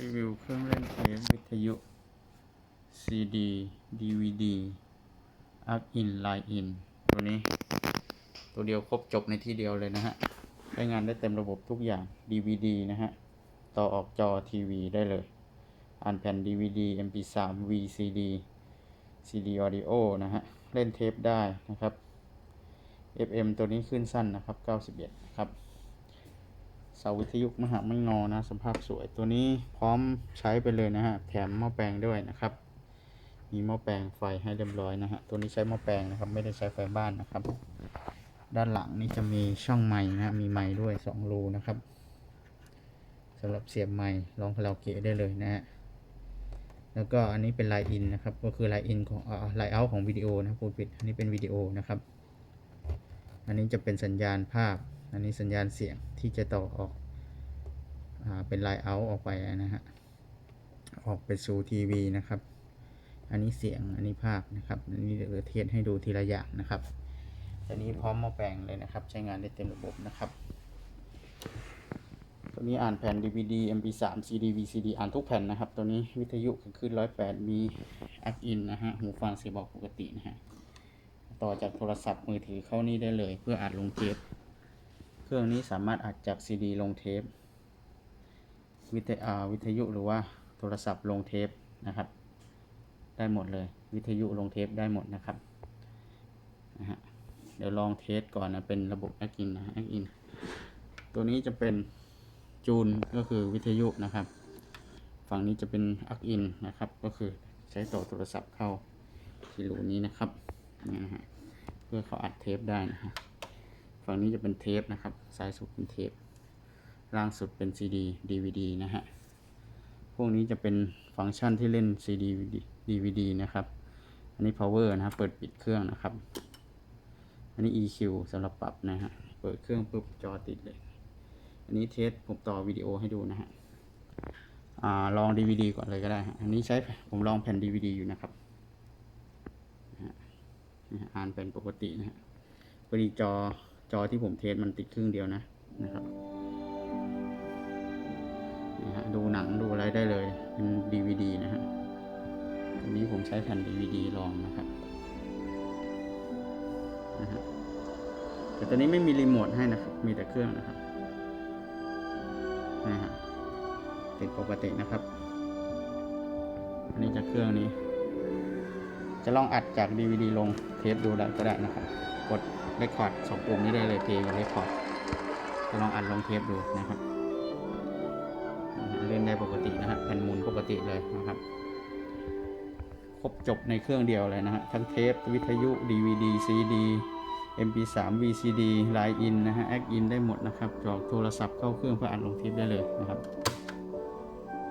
รีวิวเครื่องเล่นเทปวิทยุ CD DVD อัพอินไลน์อินตัวนี้ ตัวเดียวครบจบในที่เดียวเลยนะฮะใช้งานได้เต็มระบบทุกอย่าง DVD นะฮะ ต่อออกจอทีวีได้เลย อ่านแผ่น DVD MP3 VCD CD Audio นะฮะ เล่นเทปได้นะครับ FM ตัวนี้ขึ้นสั้นนะครับ 91 นะครับ เสาวิทยุมหาไม่งอนะสภาพสวยตัวนี้พร้อมใช้ไปเลยนะฮะแถมหม้อแปลงด้วยนะครับ มีหม้อแปลงไฟให้เรียบร้อยนะฮะตัวนี้ใช้หม้อแปลงนะครับ ไม่ได้ใช้ไฟบ้านนะครับ ด้านหลังนี่จะมีช่องไม้นะฮะมีไม้ด้วยสองรูนะครับสำหรับเสียบไม้ลองคาราโอเกะได้เลยนะฮะแล้วก็อันนี้เป็นไลน์อินนะครับ ก็คือไลน์อินของไลน์เอาของวิดีโอนะครับพูดผิดอันนี้เป็นวิดีโอนะครับ อันนี้จะเป็นสัญญาณภาพ อันนี้สัญญาณเสียงที่จะต่อออกอเป็นไลน์เอาออกไปนะฮะ ออกไปสู่ทีวีนะครับ อันนี้เสียง อันนี้ภาพนะครับ อันนี้เดี๋ยวเทสให้ดูทีละอย่างนะครับอันนี้พร้อมมาแปลงเลยนะครับ ใช้งานได้เต็มระบบนะครับ ตัวนี้อ่านแผ่น DVD MP3 CD VCD อ่านทุกแผ่นนะครับ ตัวนี้วิทยุขึ้น108มีแอักอินนะฮะ หูฟังเสียงบอกปกตินะฮะ ต่อจากโทรศัพท์มือถือเข้านี่ได้เลย เพื่ออัดลงเทป เครื่องนี้สามารถอัดจากซีดีลงเทปวิทยาวิทยุหรือว่าโทรศัพท์ลงเทปนะครับ ได้หมดเลย วิทยุลงเทปได้หมดนะครับนะฮะเดี๋ยวลองเทสก่อนนะเป็นระบบแอคอินนะแอคอินตัวนี้จะเป็นจูนก็คือวิทยุนะครับ ฝั่งนี้จะเป็นอักอินนะครับ ก็คือใช้ต่อโทรศัพท์เข้าที่รูนี้นะครับนี่นะฮะเพื่อเขาอัดเทปได้นะฮะ ฝั่งนี้จะเป็นเทปนะครับซ้ายสุดเป็นเทป ล่างสุดเป็นซีดี DVD นะฮะ พวกนี้จะเป็นฟังก์ชันที่เล่น CD DVD นะครับ อันนี้ power นะครับ เปิดปิดเครื่องนะครับ อันนี้ EQ สำหรับปรับนะฮะ เปิดเครื่องปุ๊บจอติดเลย อันนี้เทสผมต่อวิดีโอให้ดูนะฮะอ่าลอง DVD ก่อนเลยก็ได้ฮะอันนี้ใช้ผมลองแผ่น DVD อยู่นะครับฮะอ่านเป็นปกตินะฮะพอดีจอ จอที่ผมเทสมันติดครึ่งเดียวนะนะครับนะฮะดูหนังดูอะไรได้เลยเป็น DVD นะฮะอันนี้ผมใช้แผ่น DVD ลองนะครับนะฮะแต่ตอนนี้ไม่มีรีโมทให้นะครับ มีแต่เครื่องนะครับนะฮะติดปกตินะครับ อันนี้จะเครื่องนี้ จะลองอัดจาก DVD ลงเทปดูได้ก็ได้นะครับ กด เรคคอร์ดสองปุ่มนี้ได้เลยเพลงกับเรคคอร์ดจะลองอัดลงเทปดูนะครับเล่นได้ปกตินะครับแผ่นหมุนปกติเลยนะครับครบจบในเครื่องเดียวเลยนะฮะทั้งเทปวิทยุ DVD CD MP3 VCD ไลน์อินนะฮะแอคอินได้หมดนะครับจอกโทรศัพท์เข้าเครื่องเพื่ออัดลงเทปได้เลยนะครับ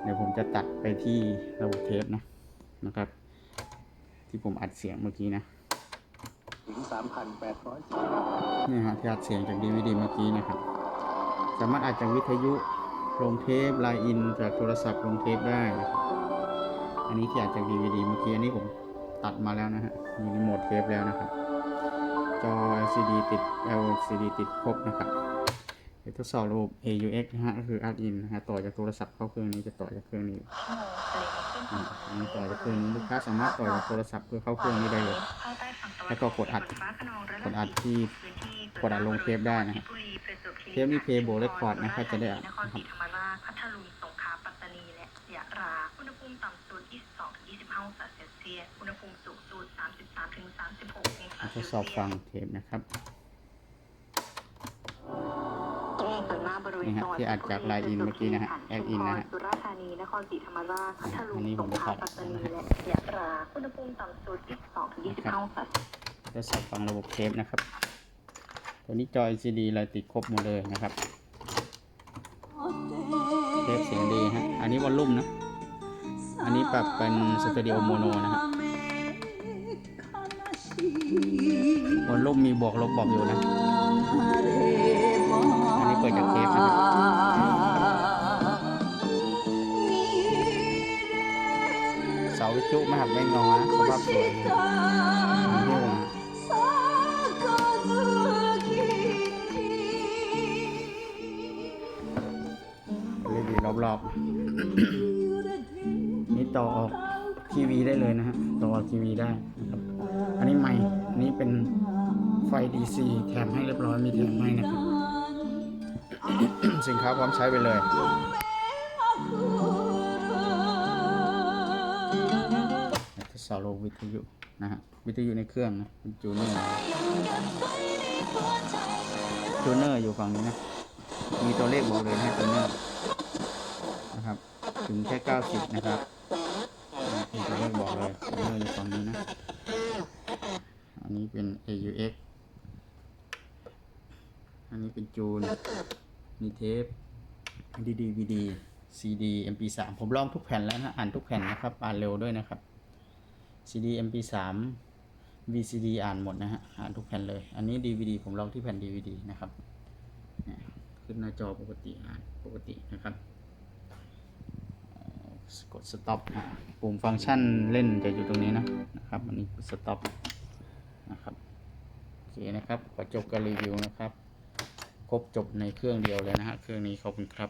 เดี๋ยวผมจะตัดไปที่ระบบเทปนะนะครับ ที่ผมอัดเสียงเมื่อกี้นะ ถึง 3,800นี่ฮะที่อัดเสียงจาก DVD เมื่อกี้นะครับ สามารถอัดจากวิทยุลงเทปไลน์อินจากโทรศัพท์ลงเทปได้ อันนี้ที่อัดจาก DVD เมื่อกี้อันนี้ผมตัดมาแล้วนะฮะมีรีโมทเทปแล้วนะครับ จอ LCD ติด LCD ติดครบนะครับทดสอบระบบ AUX นะฮะก็คืออัดอินนะฮะต่อจากโทรศัพท์เข้าเครื่องนี้จะต่อจากเครื่องนี้อันนี้ต่อจากเครื่องนี้ลูกค้าสามารถต่อจากโทรศัพท์เพื่อเข้าเครื่องนี้ได้เลย แล้วก็กดอัดกดอัดที่กดอัดลงเทปได้นะฮะเทปนี้เพย์โบเรคคอร์ดนะครับจะได้อัดนครนะคศรัรีบธรรมราชพัทลุงสงขลาปัตตานีและยะลาอุณหภูมิต่ำสุด22-25องศาเซลเซียสอุณหภูมิสูงสุด33-36องศาทเซลดเซียสสอบฟังเทปนะครับ นี่ฮะจังหวัดที่อัดจากไลน์อินเมื่อกี้นะฮะแอดอินนะฮะสุราษฎร์ธานีนครศรีธรรมราชพัทลุอังนนี้สผงมขจะลาตัดปัตตานีนะฮะและยะลาอุณหภูมิต่ำสุด22-25องศาเซลเซียสทดสอบฟังระบบเทปนะครับ ตัวนี้จอ LCD อะไรติดครบหมดเลยนะครับเทปเสียงดีฮะ อันนี้วอลลุ่มนะ อันนี้ปรับเป็นสเตอริโอโมโนนะฮะวอลลุ่มมีบวกลบบอกอยู่นะ หักไม่งอนะสภาพสวยนะหิ้วนะรีวิวรอบๆ นี่ต่อออกทีวีได้เลยนะฮะ ต่อออกทีวีได้นะครับ อันนี้ไม่อันนี้เป็นไฟ DC แถมให้เรียบร้อยมีแถมให้นะครับ สินค้าพร้อมใช้ไปเลย ทดสอบรบบวิทยุนะฮะวิทยุในเครื่องนะเป็นจูเนอร์จูเนอร์อยู่ฝั่งนี้นะมีตัวเลขบอกเลยนะจูเนอร์นะครับถึงแค่90นะครับมีตัวเลขบอกเลยจูเนอร์อยู่ฝั่งนี้นะอันนี้เป็น AUX อันนี้เป็นจูนมีเทป DD VD CD MP3 ผมลองทุกแผ่นแล้วนะ อ่านทุกแผ่นนะครับ อ่านเร็วด้วยนะครับ CD MP3 VCD อ่านหมดนะฮะ อ่านทุกแผ่นเลย อันนี้ DVD ผมลองที่แผ่น DVD นะครับ ขึ้นหน้าจอปกติอ่านปกตินะครับ กด stop อะปุ่มฟังก์ชันเล่นจะอยู่ตรงนี้นะนะครับ อันนี้กด stop นะครับโอเคนะครับขอจบการรีวิวนะครับ ครบจบในเครื่องเดียวเลยนะฮะ เครื่องนี้ขอบคุณครับ